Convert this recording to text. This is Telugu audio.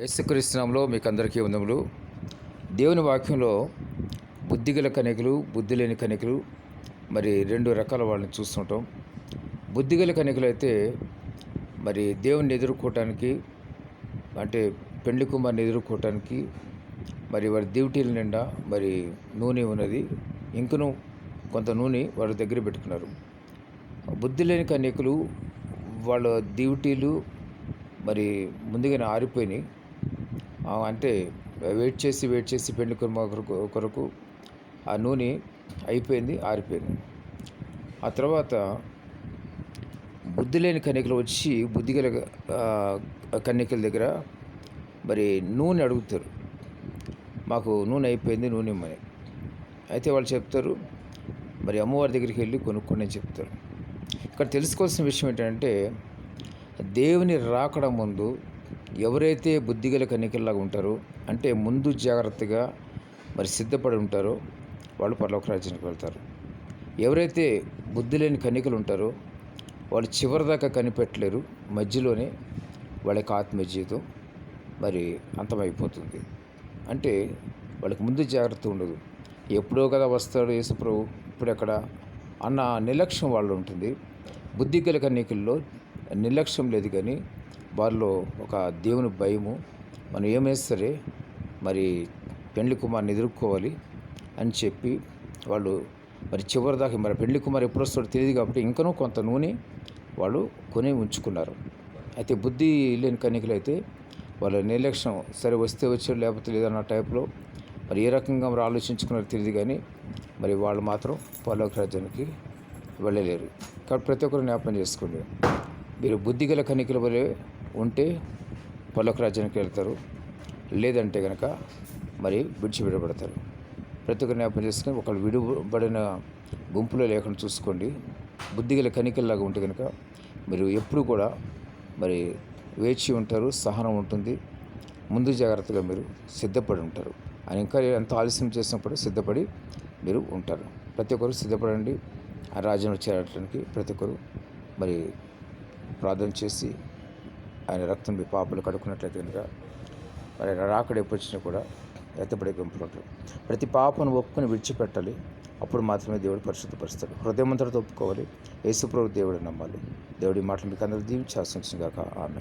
యేసుకృష్ణంలో మీకు అందరికీ వందములు. దేవుని వాక్యంలో బుద్ధిగల కనికలు బుద్ధి లేని కనికలు మరి రెండు రకాల వాళ్ళని చూస్తుంటాం. బుద్ధిగల కనికలు అయితే మరి దేవుని ఎదుర్కోవటానికి అంటే పెండ్లి కుమార్ని ఎదుర్కోవటానికి మరి వారి దివిటీల నిండా మరి నూనె ఉన్నది. ఇంకను కొంత నూనె వాళ్ళ దగ్గర పెట్టుకున్నారు. బుద్ధి లేని కన్యకులు వాళ్ళ దివిటీలు మరి ముందుగానే ఆరిపోయినాయి. అంటే వెయిట్ చేసి వెయిట్ చేసి పెండ్లి కుర్మ కొరకు కొరకు ఆ నూనె అయిపోయింది ఆరిపోయింది. ఆ తర్వాత బుద్ధి లేని కన్యకలు వచ్చి బుద్ధి గల కన్యకల దగ్గర మరి నూనె అడుగుతారు. మాకు నూనె అయిపోయింది నూనె ఇమ్మని. అయితే వాళ్ళు చెప్తారు మరి అమ్మవారి దగ్గరికి వెళ్ళి కొనుక్కోండి అని చెప్తారు. ఇక్కడ తెలుసుకోవాల్సిన విషయం ఏంటంటే దేవుని రాకడ ముందు ఎవరైతే బుద్ధిగల కన్యకల్లాగా ఉంటారో అంటే ముందు జాగ్రత్తగా మరి సిద్ధపడి ఉంటారో వాళ్ళు పరలోక రాజ్యానికి వెళ్తారు. ఎవరైతే బుద్ధి లేని కన్యకలు ఉంటారో వాళ్ళు చివరిదాకా కనిపెట్టలేరు. మధ్యలోనే వాళ్ళకి ఆత్మజీవితం ఆత్మీయ జీవితం మరి అంతమైపోతుంది. అంటే వాళ్ళకి ముందు జాగ్రత్త ఉండదు. ఎప్పుడో కదా వస్తాడు యేసుప్రభు ఇప్పుడెక్కడ అన్న నిర్లక్ష్యం వాళ్ళు ఉంటుంది. బుద్ధి గల కన్యకల్లో నిర్లక్ష్యం లేదు కానీ వారిలో ఒక దేవుని భయము. మనం ఏమైనా సరే మరి పెండ్లి కుమార్ని ఎదుర్కోవాలి అని చెప్పి వాళ్ళు మరి చివరి దాకా మరి పెండ్లి కుమార్ ఎప్పుడు వస్తాడో తెలియదు కాబట్టి ఇంకనూ కొంత నూనె వాళ్ళు కొని ఉంచుకున్నారు. అయితే బుద్ధి లేని కన్యకలు అయితే వాళ్ళ నిర్లక్ష్యం సరే వస్తే వచ్చాడు లేకపోతే లేదన్న టైప్లో మరి ఏ రకంగా మరి ఆలోచించుకున్నారో తెలియదు కానీ మరి వాళ్ళు మాత్రం పరలోక రాజ్యానికి వెళ్ళలేరు. కాబట్టి ప్రతి ఒక్కరు జ్ఞాపకం చేసుకోండి. మీరు బుద్ధిగల కనికల వలె ఉంటే పరలోక రాజ్యానికి వెళ్తారు. లేదంటే కనుక మరి విడిచిపెట్టబడతారు. ప్రతి ఒక్కరు జ్ఞాపకం చేసుకుని ఒకళ్ళు విడుబడిన గుంపులో లేకుండా చూసుకోండి. బుద్ధిగల కనికల్లాగా ఉంటే కనుక మీరు ఎప్పుడు కూడా మరి వేచి ఉంటారు సహనం ఉంటుంది. ముందు జాగ్రత్తగా మీరు సిద్ధపడి ఉంటారు. ఆయన ఇంకా ఎంత ఆలస్యం చేసినప్పుడు సిద్ధపడి మీరు ఉంటారు. ప్రతి ఒక్కరు సిద్ధపడండి. ఆ రాజ్యంలో చేరడానికి ప్రతి ఒక్కరు మరి ప్రార్థన చేసి ఆయన రక్తం మీ పాపలు కడుక్కున్నట్లయితే కనుక మరి ఆయన రాకడ ఎప్పుడు వచ్చినా కూడా ఎత్తపడే గుంపులు ఉంటారు ప్రతి పాపను ఒప్పుకొని విడిచిపెట్టాలి. అప్పుడు మాత్రమే దేవుడు పరిశుద్ధపరుస్తాడు. హృదయమంతటితో ఒప్పుకోవాలి. యేసుప్రభు దేవుడు నమ్మాలి. దేవుడి మాటలు మీకు అందరూ దీవించి ఆశించిన గాక ఆమె